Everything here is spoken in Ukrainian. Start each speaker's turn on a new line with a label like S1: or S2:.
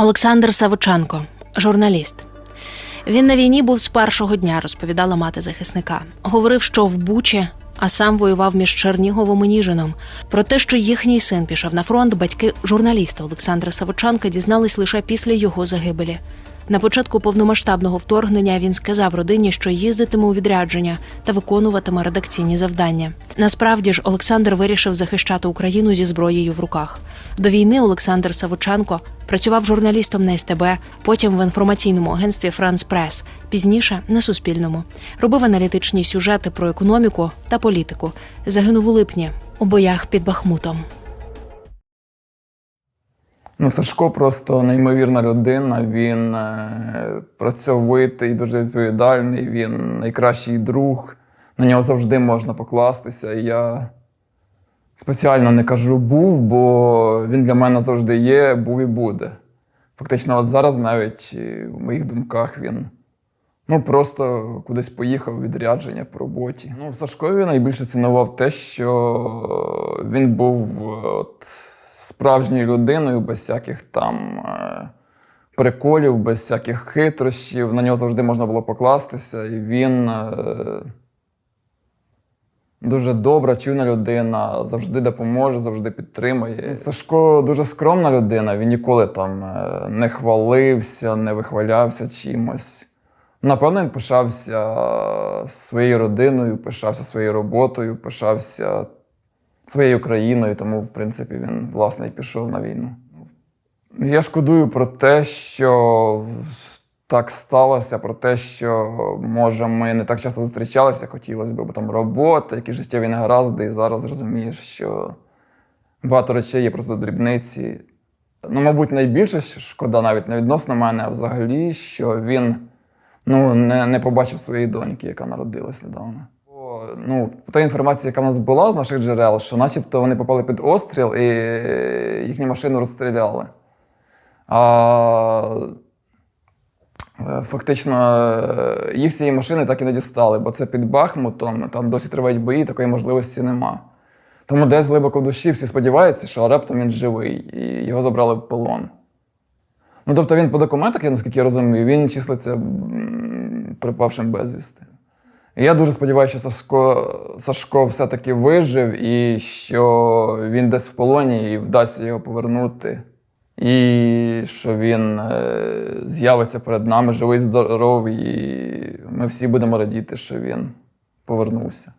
S1: Олександр Савиченко, журналіст. Він на війні був з першого дня, розповідала мати захисника. Говорив, що в Бучі, а сам воював між Черніговом і Ніжином. Про те, що їхній син пішов на фронт, батьки журналіста Олександра Савиченка дізнались лише після його загибелі. На початку повномасштабного вторгнення він сказав родині, що їздитиме у відрядження та виконуватиме редакційні завдання. Насправді ж Олександр вирішив захищати Україну зі зброєю в руках. До війни Олександр Савиченко працював журналістом на СТБ, потім в інформаційному агентстві Франс Прес, пізніше на Суспільному. Робив аналітичні сюжети про економіку та політику. Загинув у липні у боях під Бахмутом.
S2: Ну, Сашко просто неймовірна людина. Він е, працьовитий, дуже відповідальний, він найкращий друг. На нього завжди можна покластися. Я спеціально не кажу був, бо він для мене завжди є, був і буде. Фактично, от зараз навіть е, в моїх думках він ну, просто кудись поїхав відрядження по роботі. Ну, Сашкові найбільше цінував те, що він був от, справжньою людиною, без всяких там е, приколів, без всяких хитрощів. На нього завжди можна було покластися, і він. Е, Дуже добра, чуйна людина, завжди допоможе, завжди підтримує. Сашко дуже скромна людина, він ніколи там е, не хвалився, не вихвалявся чимось. Напевно, він пишався своєю родиною, пишався своєю роботою, пишався своєю країною, тому, в принципі, він власне і пішов на війну. Я шкодую про те, що так сталося, про те, що може ми не так часто зустрічалися, хотілося б, бо там робота, які життєві негаразди, і зараз розумієш, що багато речей є просто дрібниці. Ну, мабуть, найбільше шкода навіть не відносно мене, а взагалі, що він ну, не, не побачив своєї доньки, яка народилась недавно. Ну, та інформація, яка в нас була з наших джерел, що начебто вони попали під остріл і їхню машину розстріляли. А Е, Фактично, е, їх з цієї машини так і не дістали, бо це під Бахмутом, там досі тривають бої, такої можливості нема. Тому десь глибоко в душі всі сподіваються, що раптом він живий, і його забрали в полон. Ну, тобто він по документах, я наскільки я розумію, він числиться припавшим безвісти. Я дуже сподіваюся, що Сашко, Сашко все-таки вижив і що він десь в полоні і вдасться його повернути. І що він е, з'явиться перед нами живий, здоровий, і ми всі будемо радіти, що він повернувся.